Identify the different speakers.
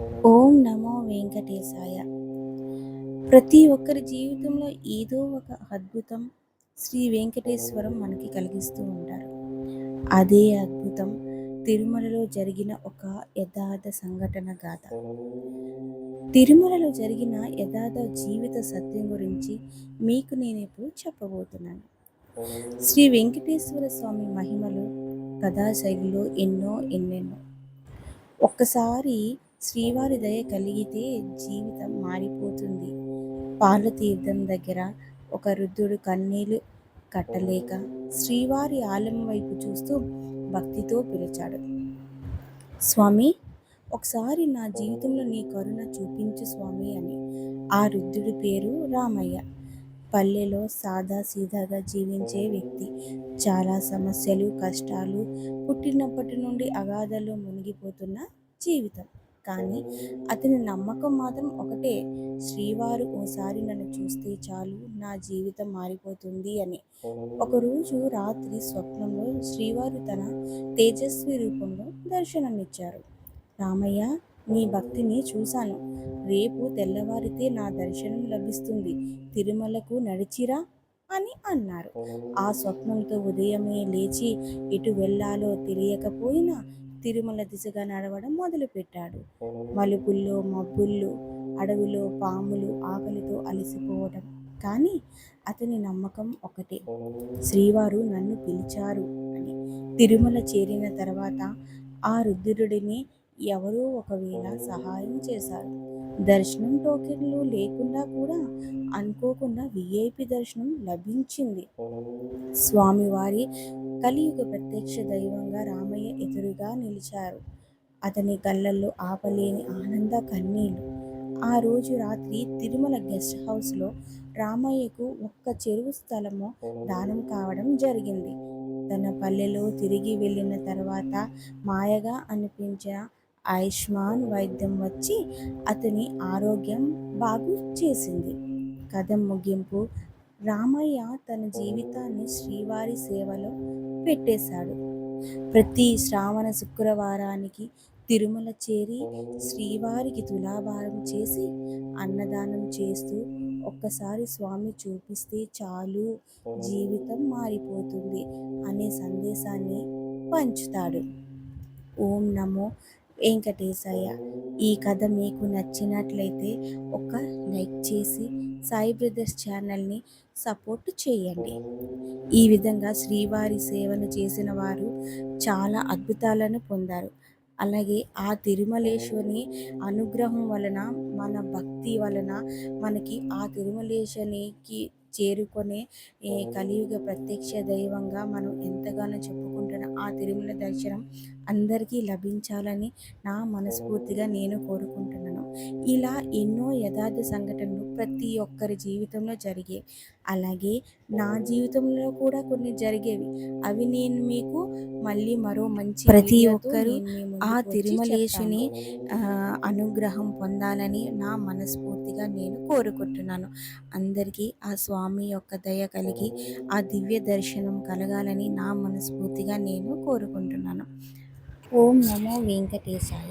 Speaker 1: ఓం నమో వెంకటేశాయ. ప్రతి ఒక్కరి జీవితంలో ఏదో ఒక అద్భుతం శ్రీ వెంకటేశ్వరం మనకి కలిగిస్తూ ఉంటారు. అదే అద్భుతం తిరుమలలో జరిగిన ఒక యథార్థ సంఘటన గాథ. తిరుమలలో జరిగిన యథార్థ జీవిత సత్యం గురించి మీకు నేను ఇప్పుడు చెప్పబోతున్నాను. శ్రీ వెంకటేశ్వర స్వామి మహిమలు కథాశైలిలో ఎన్నో ఎన్నెన్నో. ఒక్కసారి శ్రీవారి దయ కలిగితే జీవితం మారిపోతుంది. పాలతీర్థం దగ్గర ఒక వృద్ధుడు కన్నీళ్ళు కట్టలేక శ్రీవారి ఆలయం వైపు చూస్తూ భక్తితో పిలిచాడు. స్వామి ఒకసారి నా జీవితంలో నీ కరుణ చూపించు స్వామి అని. ఆ వృద్ధుడి పేరు రామయ్య. పల్లెలో సాదా సీదాగా జీవించే వ్యక్తి. చాలా సమస్యలు కష్టాలు పుట్టినప్పటి నుండి అగాధలో మునిగిపోతున్న జీవితం. కానీ అతని నమ్మకం మాత్రం ఒకటే. శ్రీవారు ఓసారి నన్ను చూస్తే చాలు నా జీవితం మారిపోతుంది అని. ఒకరోజు రాత్రి స్వప్నంలో శ్రీవారు తన తేజస్వి రూపంలో దర్శనమిచ్చారు. రామయ్య నీ భక్తిని చూశాను. రేపు తెల్లవారితే నా దర్శనం లభిస్తుంది. తిరుమలకు నడిచిరా అని అన్నారు. ఆ స్వప్నంతో ఉదయమే లేచి ఎటు వెళ్ళాలో తెలియకపోయినా తిరుమల దిశగా నడవడం మొదలుపెట్టాడు. మలుపుల్లో మబ్బుల్లో అడవిలో పాములు ఆకలితో అలసిపోవడం కానీ అతని నమ్మకం ఒకటే. శ్రీవారు నన్ను పిలిచారు అని. తిరుమల చేరిన తర్వాత ఆ రుద్రుడిని ఎవరో ఒకవేళ సహాయం చేశారు. దర్శనం టోకెన్లు లేకుండా కూడా అనుకోకుండా విఐపి దర్శనం లభించింది. స్వామివారి కలియుగ ప్రత్యక్ష దైవంగా రామయ్య ఎదురుగా నిలిచారు. అతని కళ్ళల్లో ఆపలేని ఆనంద కన్నీళ్ళు. ఆ రోజు రాత్రి తిరుమల గెస్ట్ హౌస్లో రామయ్యకు ఒక్క చెరువు స్థలము దానం కావడం జరిగింది. తన పల్లెలో తిరిగి వెళ్ళిన తర్వాత మాయగా అనిపించిన ఆయుష్మాన్ వైద్యం వచ్చి అతని ఆరోగ్యం బాగు చేసింది. కథ ముగింపు రామయ్య తన జీవితాన్ని శ్రీవారి సేవలో పెట్టేశాడు. ప్రతి శ్రావణ శుక్రవారానికి తిరుమల చేరి శ్రీవారికి తులాభారం చేసి అన్నదానం చేస్తూ ఒక్కసారి స్వామి చూపిస్తే చాలు జీవితం మారిపోతుంది అనే సందేశాన్ని పంచుతాడు. ఓం నమో వెంకటేశయ్య. ఈ కథ మీకు నచ్చినట్లయితే ఒక లైక్ చేసి సాయి బ్రదర్స్ ఛానల్ని సపోర్ట్ చేయండి. ఈ విధంగా శ్రీవారి సేవను చేసిన వారు చాలా అద్భుతాలను పొందారు. అలాగే ఆ తిరుమలేశ్వని అనుగ్రహం వలన మన భక్తి వలన మనకి ఆ తిరుమలేశ్వనికి చేరుకునే కలియుగ ప్రత్యక్ష దైవంగా మనం ఎంతగానో చెప్పుకుంటున్న ఆ తిరుమల దర్శనం అందరికీ లభించాలని నా మనస్ఫూర్తిగా నేను కోరుకుంటున్నాను. ఇలా ఎన్నో యథార్థ సంఘటనలు ప్రతి ఒక్కరి జీవితంలో జరిగే అలాగే నా జీవితంలో కూడా కొన్ని జరిగేవి. అవి నేను మీకు మళ్ళీ మరో మంచి ప్రతి ఒక్కరు ఆ తిరుమలేశుని అనుగ్రహం పొందాలని నా మనస్ఫూర్తిగా నేను కోరుకుంటున్నాను. అందరికీ ఆ స్వామి యొక్క దయ కలిగి ఆ దివ్య దర్శనం కలగాలని నా మనస్ఫూర్తిగా నేను కోరుకుంటున్నాను. ఓం నమో వెంకటేశాయ